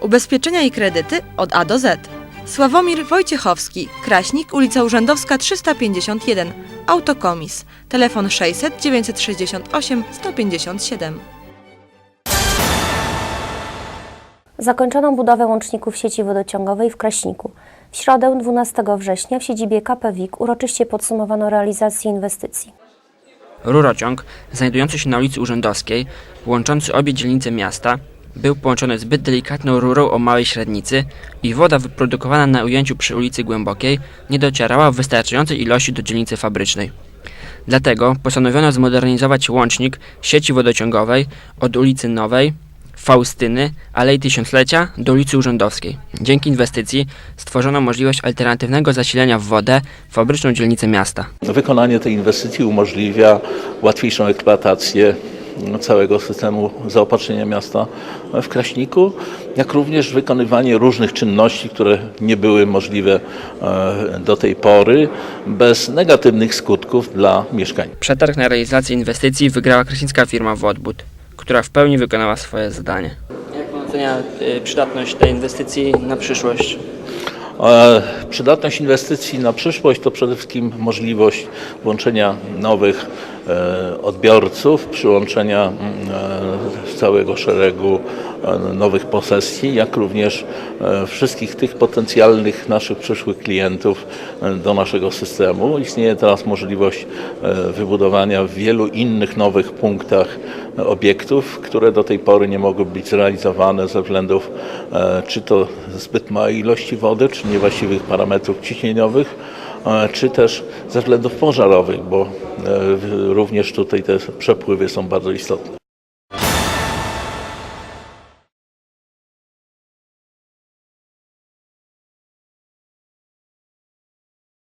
Ubezpieczenia i kredyty od A do Z. Sławomir Wojciechowski, Kraśnik, ulica Urzędowska 351, Autokomis, telefon 600 968 157. Zakończono budowę łączników sieci wodociągowej w Kraśniku. W środę 12 września w siedzibie KP WIK uroczyście podsumowano realizację inwestycji. Rurociąg, znajdujący się na ulicy Urzędowskiej, łączący obie dzielnice miasta, był połączony zbyt delikatną rurą o małej średnicy i woda wyprodukowana na ujęciu przy ulicy Głębokiej nie docierała w wystarczającej ilości do dzielnicy fabrycznej. Dlatego postanowiono zmodernizować łącznik sieci wodociągowej od ulicy Nowej, Faustyny, Alei Tysiąclecia do ulicy Urzędowskiej. Dzięki inwestycji stworzono możliwość alternatywnego zasilania w wodę fabryczną dzielnicę miasta. Wykonanie tej inwestycji umożliwia łatwiejszą eksploatację całego systemu zaopatrzenia miasta w Kraśniku, jak również wykonywanie różnych czynności, które nie były możliwe e, do tej pory, bez negatywnych skutków dla mieszkań. Przetarg na realizację inwestycji wygrała kraśnicka firma Wodbud, która w pełni wykonała swoje zadanie. Jak pan ocenia y, przydatność tej inwestycji na przyszłość? Przydatność inwestycji na przyszłość to przede wszystkim możliwość włączenia nowych e, odbiorców, przyłączenia mm, e, całego szeregu e, nowych posesji, jak również e, wszystkich tych potencjalnych naszych przyszłych klientów e, do naszego systemu. Istnieje teraz możliwość wybudowania w wielu innych nowych punktach obiektów, które do tej pory nie mogły być zrealizowane ze względów czy to zbyt małej ilości wody, czy niewłaściwych parametrów ciśnieniowych, czy też ze względów pożarowych, bo również tutaj te przepływy są bardzo istotne.